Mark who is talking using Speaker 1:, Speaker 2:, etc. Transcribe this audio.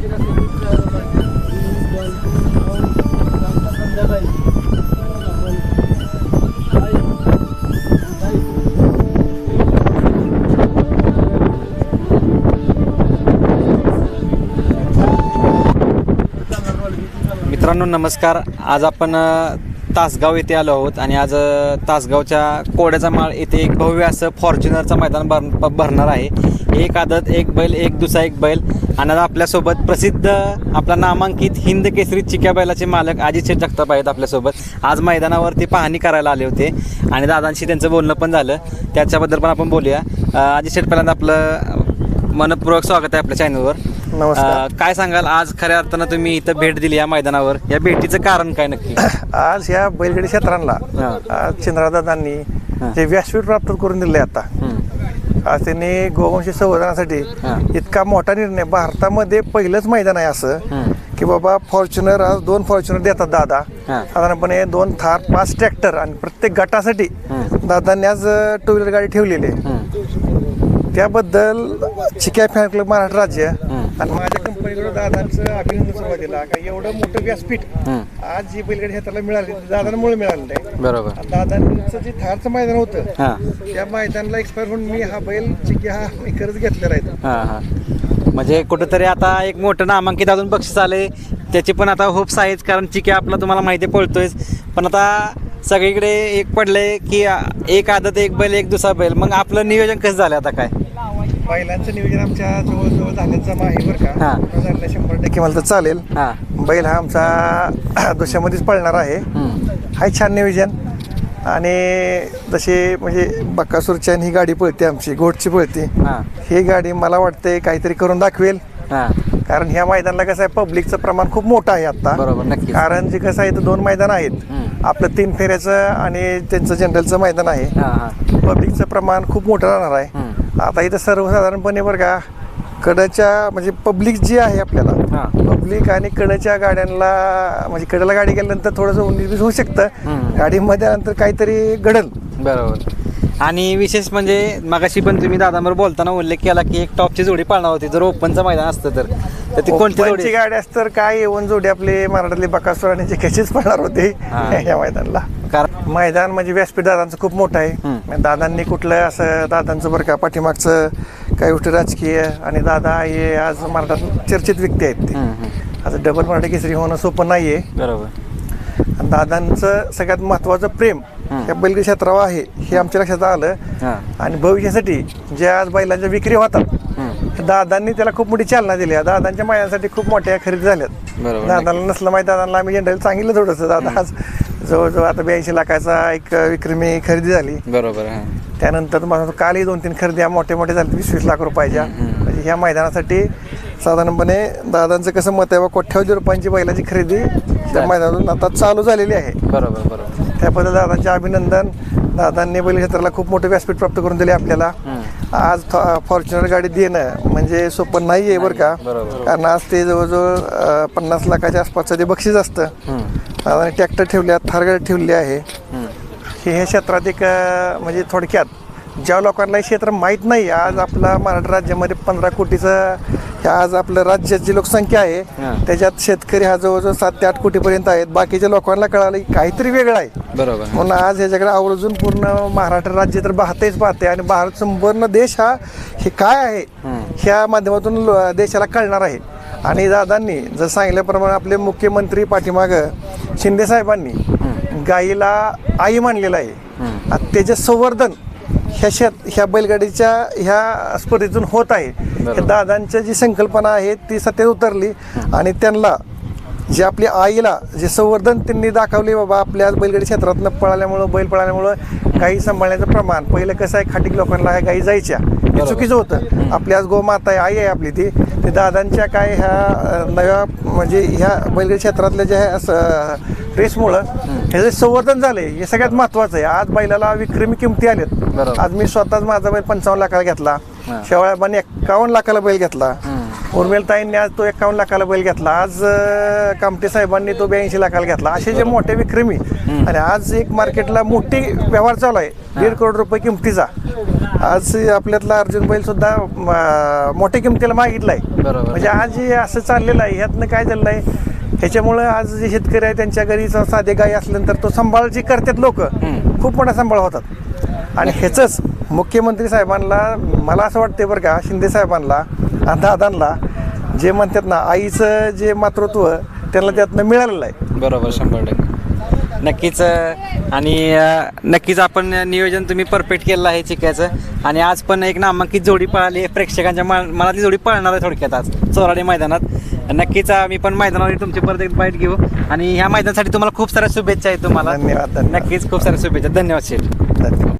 Speaker 1: मित्रांनो नमस्कार. आज आपण तासगाव येथे आलो आहोत आणि आज तासगावच्या कोड्याचा माळ येथे एक भव्य असं फॉर्च्युनरचं मैदान भर भरणार आहे. एक आदत एक बैल एक दुसरा एक बैल. आणि आज आपल्यासोबत प्रसिद्ध आपला नामांकित हिंद केसरी चिक्या बैलाचे मालक अजित शेठ जगताप आहेत आपल्यासोबत. आज मैदानावरती पाहणी करायला आले होते. आणि दादांशी त्यांचं बोलणं पण झालं. त्याच्याबद्दल पण आपण बोलूया. अजित शेठ पहिल्यांदा आपलं मनपूर्वक स्वागत आहे आपल्या चॅनलवर. काय सांगाल? आज खऱ्या अर्थानं तुम्ही इथं भेट दिली या मैदानावर. या भेटीचं कारण काय नक्की?
Speaker 2: आज ह्या बैलगाडी क्षेत्रांना. आज चंद्रदादांनी. जे व्यासपीठ प्राप्त करून दिले आता. आज त्यांनी गोवंशी संवर्धनासाठी
Speaker 1: हा.
Speaker 2: इतका मोठा निर्णय भारतामध्ये पहिलंच मैदान आहे असं. की बाबा फॉर्च्युनर आज दोन फॉर्च्युनर देतात दादा
Speaker 1: हा.
Speaker 2: साधारणपणे दोन थार पाच ट्रॅक्टर आणि प्रत्येक गटासाठी. दादांनी आज टू व्हीलर गाडी ठेवलेली आहे. त्याबद्दल चिक्या फॅन क्लब महाराष्ट्र राज्य. आणि माझ्या कंपनीकडून दादांचं अभिनंदन सुरुवातीला का एवढं मोठं व्यासपीठ. आज जी बैलगाडी क्षेत्राला मिळाली दादांमुळे मिळालेलं आहे
Speaker 1: बरोबर.
Speaker 2: दादांचं जे थारचं मैदान होतं
Speaker 1: हां.
Speaker 2: त्या मैदानाला एक्सपायर होऊन मी हा बैल चिकी हा खरंच घेतलेला आहे.
Speaker 1: हां हां. म्हणजे कुठंतरी आता एक मोठं नामांकित अजून बक्षीस आले त्याची पण आता होप्स आहेच कारण चिके आपला तुम्हाला माहिती आहे पळतोयच. पण आता सगळीकडे एक पडलंय की एक आदत एक बैल एक दुसरा बैल. मग आपलं नियोजन कसं झालं आता काय?
Speaker 2: बैलांचं नियोजन आमच्या जवळजवळ झालं जमा आहे बरं
Speaker 1: हा.
Speaker 2: का झालं शंभर टक्के. मला तर चालेल.
Speaker 1: हां.
Speaker 2: बैल हा आमचा दुसऱ्यामध्येच पळणार आहे.
Speaker 1: हम्म.
Speaker 2: हाय छान नियोजन. आणि जसे म्हणजे बक्कासूरच्या ही गाडी पळते आमची घोटची पळते.
Speaker 1: हां.
Speaker 2: ही गाडी मला वाटते काहीतरी करून दाखवेल.
Speaker 1: हां.
Speaker 2: कारण ह्या मैदानाला कसं आहे पब्लिकचं प्रमाण खूप मोठं आहे आता.
Speaker 1: बरोबर नक्की
Speaker 2: कारण जे कसं आहे दोन मैदान आहेत.
Speaker 1: हम्म.
Speaker 2: आपलं तीन फेऱ्याचं आणि त्यांचं जनरलचं मैदान आहे.
Speaker 1: हां हां.
Speaker 2: पब्लिकचं प्रमाण खूप मोठं राहणार आहे.
Speaker 1: हम्म.
Speaker 2: आता इथं सर्वसाधारणपणे बरं का कडच्या म्हणजे पब्लिक जी आहे आपल्याला
Speaker 1: हां.
Speaker 2: पब्लिक आणि कडच्या गाड्यांना म्हणजे कडेला गाडी गेल्यानंतर थोडंसं उन्नीस होऊ शकतं. गाडीमध्ये नंतर काहीतरी घडल.
Speaker 1: बरोबर. आणि विशेष म्हणजे मगाशी पण तुम्ही दादांबरोबर बोलताना उल्लेख केला की एक टॉपची जोडी पाळणार होती जर ओपनचं मैदान असतं तर. तर ती कोणती
Speaker 2: गाडी असतं तर काय येऊन जोडी आपले मराठातले बकासूर आणि जे कशीच पडणार होते. या मैदानाला. मैदान म्हणजे व्यासपीठ दादांचं खूप मोठं आहे.
Speaker 1: हम्म.
Speaker 2: दादांनी कुठलं असं दादांचं बरं का पाठीमागचं काही गोष्टी राजकीय आणि दादा हे आज मराठात चर्चित व्यक्ती आहेत ते. आज डबल मराठी केसरी होणं सोपं नाही आहे
Speaker 1: बरोबर.
Speaker 2: आणि दादांचं सगळ्यात महत्त्वाचं प्रेम. या बैलगाडी क्षेत्रावर आहे हे आमच्या लक्षात आलं. आणि भविष्यासाठी ज्या आज बैलांच्या विक्री होतात दादांनी त्याला खूप मोठी चालना दिली. आहे दादांच्या मायासाठी खूप मोठ्या खरेदी झाल्यात. दादाला नसलं माहिती दादांना आम्ही जनरल सांगितलं थोडंसं. दादा आज जवळजवळ आता ब्याऐंशी लाखाचा एक विक्रमी खरेदी झाली.
Speaker 1: बरोबर हां.
Speaker 2: त्यानंतर सांगतो कालही दोन तीन खरेदी मोठे मोठे झाले वीस वीस लाख रुपयाच्या. म्हणजे ह्या मैदानासाठी साधारणपणे दादांचं कसं मत आहे बा कोट्यावधी रुपयांची बैलाची खरेदी त्या मैदानातून आता चालू झालेली आहे.
Speaker 1: बरोबर बरोबर.
Speaker 2: त्याबद्दल दादांचे अभिनंदन. दादांनी बैल क्षेत्राला खूप मोठं व्यासपीठ प्राप्त करून दिले आपल्याला. आज फॉर्च्युनर गाडी देणं म्हणजे सोपं नाही आहे बरं का. कारण आज ते जवळजवळ पन्नास लाखाच्या आसपासचं ते बक्षीस असतं. दादाने ट्रॅक्टर ठेवल्या थार गाडी ठेवली आहे. हे ह्या क्षेत्रात एक म्हणजे थोडक्यात ज्या लोकांना हे क्षेत्र माहीत नाही आज आपला महाराष्ट्र राज्यामध्ये पंधरा कोटीचं आज आपलं राज्याची लोकसंख्या आहे.
Speaker 1: हां.
Speaker 2: त्याच्यात शेतकरी हा जवळजवळ सात ते आठ कोटीपर्यंत आहेत. बाकीच्या लोकांना कळालं की काहीतरी वेगळं आहे.
Speaker 1: बरोबर.
Speaker 2: म्हणून आज ह्याच्याकडे आवर्जून पूर्ण महाराष्ट्र राज्य तर पाहतेच पाहते आणि भारत संपूर्ण देश हा हे काय आहे. ह्या माध्यमातून लो- देशाला कळणार आहे. आणि दादांनी जर सांगितल्याप्रमाणे आपले मुख्यमंत्री पाठीमागं शिंदे साहेबांनी गाईला आई मानलेलं आहे. आणि त्याचे संवर्धन ह्या शेत ह्या बैलगाडीच्या ह्या स्पर्धेतून होत आहे. हे दादांच्या जी संकल्पना आहे ती सत्यात उतरली. आणि त्यांना जे आपल्या आईला जे संवर्धन त्यांनी दाखवले बाबा आपल्या बैलगाडी क्षेत्रातनं पळाल्यामुळं बैल पळाल्यामुळं गाई सांभाळण्याचं प्रमाण. पहिलं कसं आहे खाटीक लोकांना ह्या गाई जायच्या. हे चुकीचं होतं. आपली आज गोमाता आहे आई आहे आपली ती. ते दादांच्या काय ह्या नव्या म्हणजे ह्या बैलगाडी क्षेत्रातल्या ज्या रेसमुळं ह्याचं संवर्धन झालंय. हे सगळ्यात महत्त्वाचं आहे. आज बैलाला विक्रमी किमती आल्यात. आज मी स्वतःच माझा बैल पंचावन्न लाखाला घेतला.
Speaker 1: हां.
Speaker 2: शेवळ्याबाने एक्कावन्न लाखाला बैल घेतला.
Speaker 1: हम्म.
Speaker 2: उर्मिलताईंनी आज तो एकावन्न लाखाला बैल घेतला. आज कामटे साहेबांनी तो ब्याऐंशी लाखाला घेतला. असे जे मोठे विक्रमी आणि आज एक मार्केटला मोठी व्यवहार चालू आहे. दीड करोड रुपये किमतीचा. आज आपल्यातला अर्जुन बैल सुद्धा मोठ्या किमतीला मागितलाय. म्हणजे आज हे असं चाललेलं आहे. ह्यातनं काय झालेलं आहे ह्याच्यामुळं आज जे शेतकरी आहे त्यांच्या घरी साधे गाई असल्यानंतर तो सांभाळ जे करतात लोक. खूप मोठा सांभाळ होतात. आणि ह्याचंच मुख्यमंत्री साहेबांना मला असं वाटते बरं का शिंदे साहेबांना दादांना जे म्हणतात ना आईचं जे मातृत्व त्यांना त्यातनं मिळालेलं आहे.
Speaker 1: बरोबर शंभर टक्के. नक्कीच आणि नक्कीच आपण नियोजन तुम्ही परफेक्ट केलेलं आहे चिक्याचं. आणि आज पण एक नामांकित जोडी पळाली प्रेक्षकांच्या मनातली जोडी पळणार आहे थोडक्यात आज चोराडी मैदानात. नक्कीच आम्ही पण मैदानावर तुमची परत एक बाईट घेऊ. आणि ह्या मैदानासाठी तुम्हाला खूप साऱ्या शुभेच्छा आहेत तुम्हाला.
Speaker 2: धन्यवाद, धन्यवाद.
Speaker 1: नक्कीच खूप साऱ्या शुभेच्छा. धन्यवाद शेठ.
Speaker 2: धन्यवाद.